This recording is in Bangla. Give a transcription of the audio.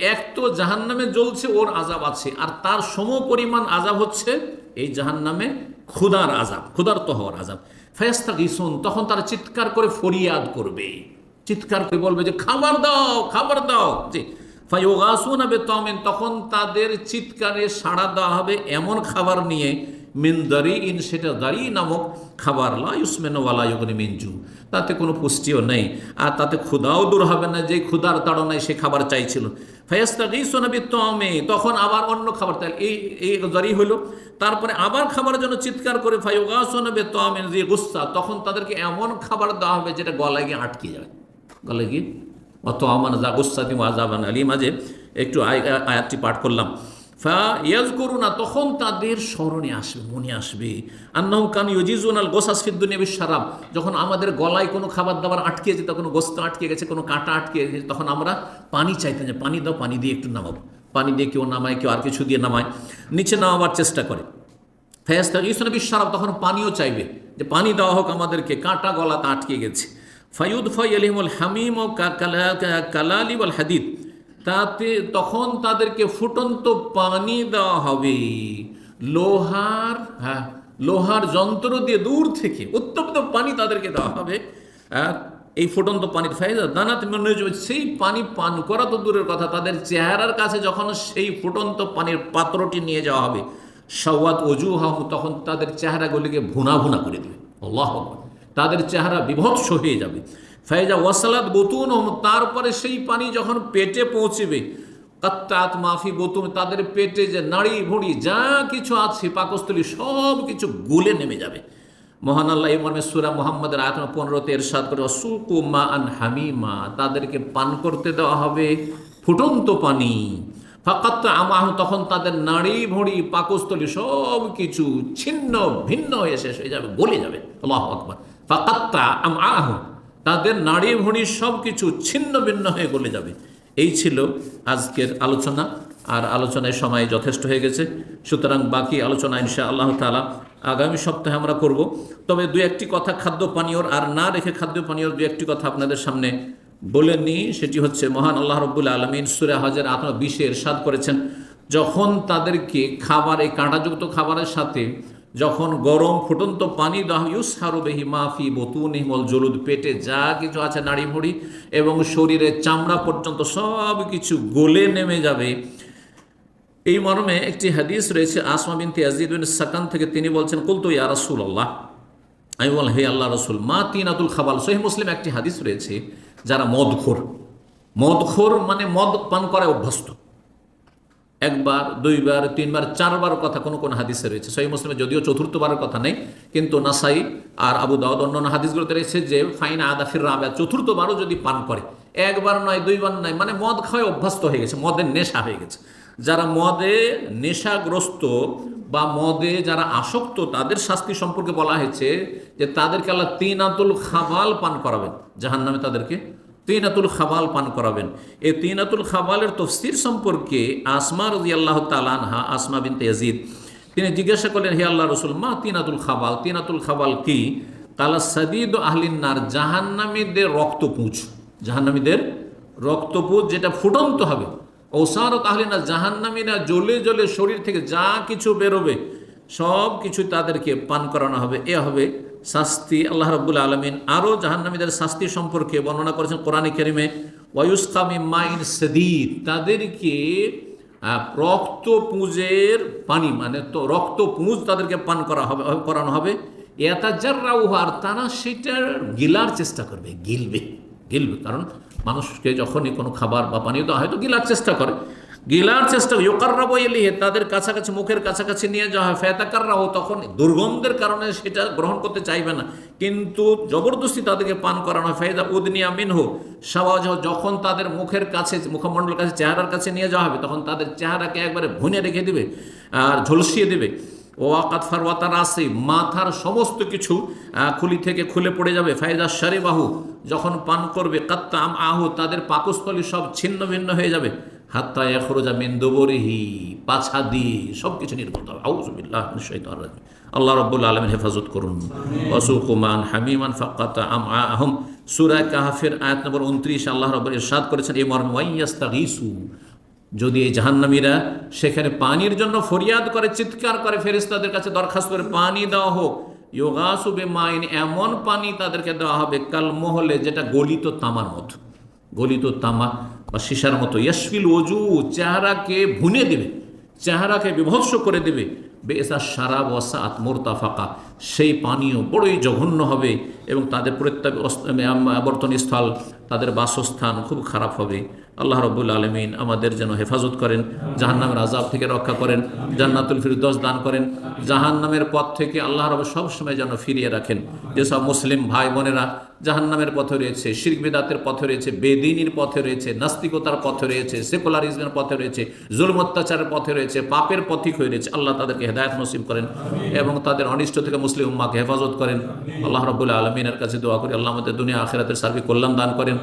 এক তো জাহান নামে জ্বলছে, ওর আজাব আছে। আর তার সম পরিমাণ আজাব হচ্ছে এই জাহান নামে ক্ষুদার আজাব ক্ষুধার্ত হওয়ার আজাব ফেস্তা গিসুন তখন তারা চিৎকার করে ফরিয়াদ করবে। চিৎকার করে বলবে যে, খাবার দাও খাবার দাও। জি। ফাইওগাসুন হবে তমেন তখন তাদের চিৎকারে সাড়া দেওয়া হবে এমন খাবার নিয়ে, মিন দারি ইন সেটা দারি নামক খাবার। লা মিনজু। তাতে কোনো পুষ্টিও নেই। আর তাতে ক্ষুধাও দূর হবে না যে ক্ষুধার তাড়নায় সে খাবার চাইছিল। ফায়াস্তা গিসুনাবি তমে তখন আবার অন্য খাবার তাই এই এই জারি হইল তারপরে আবার খাবারের জন্য চিৎকার করে ফাইওগাসুনাবে তমেন যে গুস্সা তখন তাদেরকে এমন খাবার দেওয়া হবে যেটা গলায় গিয়ে আটকে যাবে। গলায় গিয়ে অত আমার যা গুসাদি আজাবান আলী মাঝে একটু আয়- আয়াতটি পাঠ করলাম। ফা ইয়াজ করুনা তখন তাদের স্মরণে আসবে, মনে আসবে। আন্নাহু কান ইউজিজুন আল গোসাস ফিদ্দুনিয়া সারাম যখন আমাদের গলায় কোনো খাবার দাবার আটকে যেত, কোনো গোস্ত আটকে গেছে, কোনো কাঁটা আটকে গেছে, তখন আমরা পানি চাইতাম যে, পানি দাও, পানি দিয়ে একটু নামাবো পানি দিয়ে কেউ নামায়, কেউ আর কিছু দিয়ে নামায়। নিচে নামাবার চেষ্টা করে। ফেয়াস্তা ইসলাম বিশ্বারাম তখন পানিও চাইবে যে, পানি দেওয়া হোক আমাদেরকে, কাঁটা গলাতে আটকে গেছে। ফায়ুদ ফাই আলিমুল হামিম ও কালালি হাদিদ। তাতে তখন তাদেরকে ফুটন্ত পানি দেওয়া হবে। লোহার হ্যাঁ লোহার যন্ত্র দিয়ে দূর থেকে উত্তপ্ত পানি তাদেরকে দেওয়া হবে। এই ফুটন্ত পানির ফায়দা দানাত মনে সেই পানি পান করা তো দূরের কথা, তাদের চেহারার কাছে যখন সেই ফুটন্ত পানির পাত্রটি নিয়ে যাওয়া হবে সওয়াত অজু হাহু তখন তাদের চেহারাগুলিকে ভুনা ভুনা করে দেবে। আল্লাহ তাদের চেহারা বিভৎস হয়ে যাবে। ফায়জা ওয়াসালাত বতুন তারপরে সেই পানি যখন পেটে পৌঁছবে, কাত্তাত মাফি বতুন তাদের পেটে যে নাড়ি ভুঁড়ি, যা কিছু আছে, পাকস্থলী সব কিছু গুলে নেমে যাবে। মহান আল্লাহ এই মর্মে সুরা মোহাম্মদের আয়তন পনেরোতে এরশাদ করে সুকু মা আন হামিমা তাদেরকে পান করতে দেওয়া হবে ফুটন্ত পানি। ফাকাত আমাহ, তখন তাদের নাড়ি ভুঁড়ি, পাকস্থলী সব কিছু ছিন্ন ভিন্ন হয়ে শেষ হয়ে যাবে, গলে যাবে। আল্লাহ আকবর। ফাকাত্তা আম আহ তাদের নাড়ি ভুঁড়ি সব কিছু ছিন্ন ভিন্ন হয়ে গলে যাবে। এই ছিল আজকের আলোচনা, আর আলোচনায় সময় যথেষ্ট হয়ে গেছে। সুতরাং বাকি আলোচনা ইনশা আল্লাহ তালা আগামী সপ্তাহে আমরা করব। তবে দু একটি কথা খাদ্য পানীয়র, আর না রেখে খাদ্য পানীয়র দু একটি কথা আপনাদের সামনে বলে নিই। সেটি হচ্ছে, মহান আল্লাহ রব্বুল আলমিন সুরে হাজার আত্মা বিশে এরশাদ করেছেন, যখন তাদেরকে খাবার, এই কাঁটাযুক্ত খাবারের সাথে যখন গরম ফুটন্ত পানি দাহ ইউস হারুবেহি মাফি বতুন হিমল জলুদ, পেটে যা কিছু আছে নাড়ি ভুড়ি এবং শরীরের চামড়া পর্যন্ত সব কিছু গলে নেমে যাবে। এই মর্মে একটি হাদিস রয়েছে, আসমা বিন ইয়াজিদ বিন সাকান থেকে তিনি বলছেন, কুলতু ইয়া রাসূল আল্লাহ আমি বল হে আল্লাহ রসুল, মা তিনাতুল খাবাল। সহি মুসলিম একটি হাদিস রয়েছে, যারা মদখোর। মদখোর মানে মদ পান করায় অভ্যস্ত। একবার, দুইবার, তিনবার, চারবার কথা কোনো কোনো হাদিসে রয়েছে। সহি মুসলিমে যদিও চতুর্থবারের কথা নেই, কিন্তু নাসাই আর আবু দাউদ অন্যান্য হাদিসগুলোতে রয়েছে যে, ফাইন আদাফির রাবে চতুর্থবারও যদি পান করে, একবার নয়, দুইবার নয় মানে মদ খাওয়ায় অভ্যস্ত হয়ে গেছে মদের নেশা হয়ে গেছে। যারা মদে নেশাগ্রস্ত বা মদে যারা আসক্ত, তাদের শাস্তি সম্পর্কে বলা হয়েছে যে, তাদেরকে আল্লাহ তিন আতুল খাবাল পান করাবেন। জাহান নামে তাদেরকে তিনাতুল খাবাল পান করাবেন। এই তিনাতুল খাবালের তফসির সম্পর্কে আসমা রজি আল্লাহ তালানহা আসমা বিন তেজিদ তিনি জিজ্ঞাসা করলেন, হে আল্লাহ রসুল, মা তিনাতুল খাবাল তিনাতুল খাবাল কি? কালা, সাদিদ আহলিনার জাহান্নামীদের রক্তপুঁজ। জাহান্নামীদের রক্তপুঁজ যেটা ফুটন্ত হবে। ওসারত আহলিনা জাহান্নামীরা জ্বলে জ্বলে শরীর থেকে যা কিছু বেরোবে, সব কিছু তাদেরকে পান করানো হবে। এ হবে শাস্তি আল্লাহ রব্বুল আলমিন আরও জাহান্নামীদের শাস্তি সম্পর্কে বর্ণনা করেছেন কোরআনী কেরিমে ওয়ুসকামি মাইন সদিদ তাদেরকে রক্ত পুঁজের পানি মানে তো রক্ত পুঁজ তাদেরকে পান করা হবে করানো হবে। এতাজার আর তারা সেটার গিলার চেষ্টা করবে, গিলবে গিলবে। কারণ মানুষকে যখনই কোনো খাবার বা পানীয় দেওয়া হয় তো গিলার চেষ্টা করে। গিলার চেষ্টা ইয়োকাররাবো এলিহে তাদের কাছাকাছি, মুখের কাছাকাছি নিয়ে যাওয়া হয় ফেতাকাররাও তখন দুর্গন্ধের কারণে সেটা গ্রহণ করতে চাইবে না। কিন্তু জবরদস্তি তাদেরকে পান করানো হয় ফেদা উদনিয়া মিনহু, সাওয়াজ যখন তাদের মুখের কাছে, মুখমণ্ডলের কাছে, চেহারার কাছে নিয়ে যাওয়া হবে, তখন তাদের চেহারাকে একবারে ভুনে রেখে দিবে, আর ঝলসিয়ে দেবে। ও আকাত ফারওয়াতার আসে মাথার সমস্ত কিছু খুলি থেকে খুলে পড়ে যাবে ফায়দা সারে বাহু যখন পান করবে, কাত্তাম আহু, তাদের পাকস্থলী সব ছিন্ন ভিন্ন হয়ে যাবে। হাত্তা এখরোজা মেন্দবরিহি পাছা দিয়ে সব কিছু নির্গত হবে। আল্লাহ রব্বুল আলমের হেফাজত করুন। ওয়াসুকুমান হামিমান ফাক্কাতা আম আহম সুরা কাহাফের আয়াত নম্বর উনত্রিশ আল্লাহ রব্বুল ইরশাদ করেছেন, এই মর্মে ওয়াইয়াস্তাগিসু যদি এই জাহান্নামীরা সেখানে পানির জন্য ফরিয়াদ করে, চিৎকার করে, ফেরেশতাদের কাছে দরখাস্ত করে পানি দেওয়া হোক ইয়োগাসুবে মাইন এমন পানি তাদেরকে দেওয়া হবে, কাল মহলে যেটা গলিত তামার মতো। গলিত তামা বা সীসার মতো ইয়াসফিল অজু চেহারাকে ভুনে দেবে, চেহারাকে বিভৎস করে দেবে। বেসা সারা বসা আত্মর্তা ফাঁকা সেই পানীয় বড়ই জঘন্য হবে এবং তাদের প্রত্যেক আবর্তন স্থল তাদের বাসস্থান খুব খারাপ হবে। আল্লাহ রব্বুল আলমিন আমাদের যেন হেফাজত করেন, জাহান্নামের আজাব থেকে রক্ষা করেন, জান্নাতুল ফিরদোস দান করেন, জাহান্নামের পথ থেকে আল্লাহ রব সবসময় যেন ফিরিয়ে রাখেন। যেসব মুসলিম ভাই বোনেরা জাহান্নামের পথে রয়েছে, শির্ক বেদাতের পথে রয়েছে, বেদিনীর পথে রয়েছে, নাস্তিকতার পথে রয়েছে, সেকুলারিজমের পথে রয়েছে জুলম অত্যাচারের পথে রয়েছে, পাপের পথিক হয়ে রয়েছে। আল্লাহ তাদেরকে হেদায়ত নসিব করেন এবং তাদের অনিষ্ট থেকে মুসলিম উম্মাকে হেফাজত করেন। আল্লাহ রবুল্লা আলমিনের কাছে দোয়া করি, আল্লাহ আমাদের দুনিয়া আখেরাতের সার্বিক কল্যাণ দান করেন।